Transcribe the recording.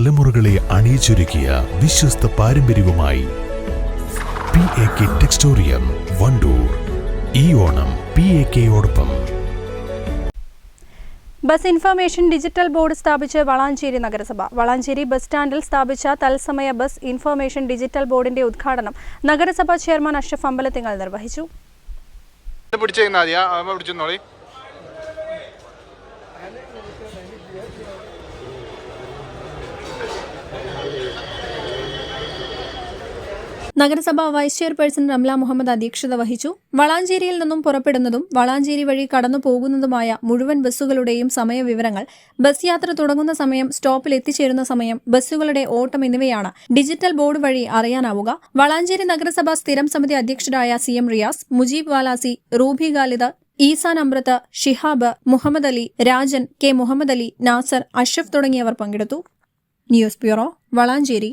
തലമുറകളെ അണിയിച്ചൊരുക്കിയ വിശ്വസ്ത പാരമ്പര്യവുമായി P A K Textorium Wandoor ഈ ഓണം പി എ കെയോടൊപ്പം ബസ് ഇൻഫർമേഷൻ ഡിജിറ്റൽ ബോർഡ് സ്ഥാപിച്ച് വളാഞ്ചേരി നഗരസഭ. വളാഞ്ചേരി ബസ് സ്റ്റാൻഡിൽ സ്ഥാപിച്ച തത്സമയ ബസ് ഇൻഫർമേഷൻ ഡിജിറ്റൽ ബോർഡിന്റെ ഉദ്ഘാടനം നഗരസഭാ ചെയർമാൻ അഷ്റഫ് അമ്പലത്തിങ്ങൾ നിർവഹിച്ചു. നഗരസഭ വൈസ് ചെയർപേഴ്സൺ റംല മുഹമ്മദ് അധ്യക്ഷത വഹിച്ചു. വളാഞ്ചേരിയിൽ നിന്നും പുറപ്പെടുന്നതും വളാഞ്ചേരി വഴി കടന്നു പോകുന്നതുമായ മുഴുവൻ ബസ്സുകളുടെയും സമയവിവരങ്ങൾ ബസ് യാത്ര തുടങ്ങുന്ന സമയം സ്റ്റോപ്പിൽ എത്തിച്ചേരുന്ന സമയം ബസ്സുകളുടെ ഓട്ടം എന്നിവയാണ് ഡിജിറ്റൽ ബോർഡ് വഴി അറിയാനാവുക. വളാഞ്ചേരി നഗരസഭാ സ്ഥിരം സമിതി അധ്യക്ഷരായ C M Riyas Mujeeb Valasi Ruby Khalid Eesan Amrath Shihab Muhammad Ali Rajan K Muhammad Ali Nasar Ashraf തുടങ്ങിയവർ പങ്കെടുത്തു. News bureau Valanchery.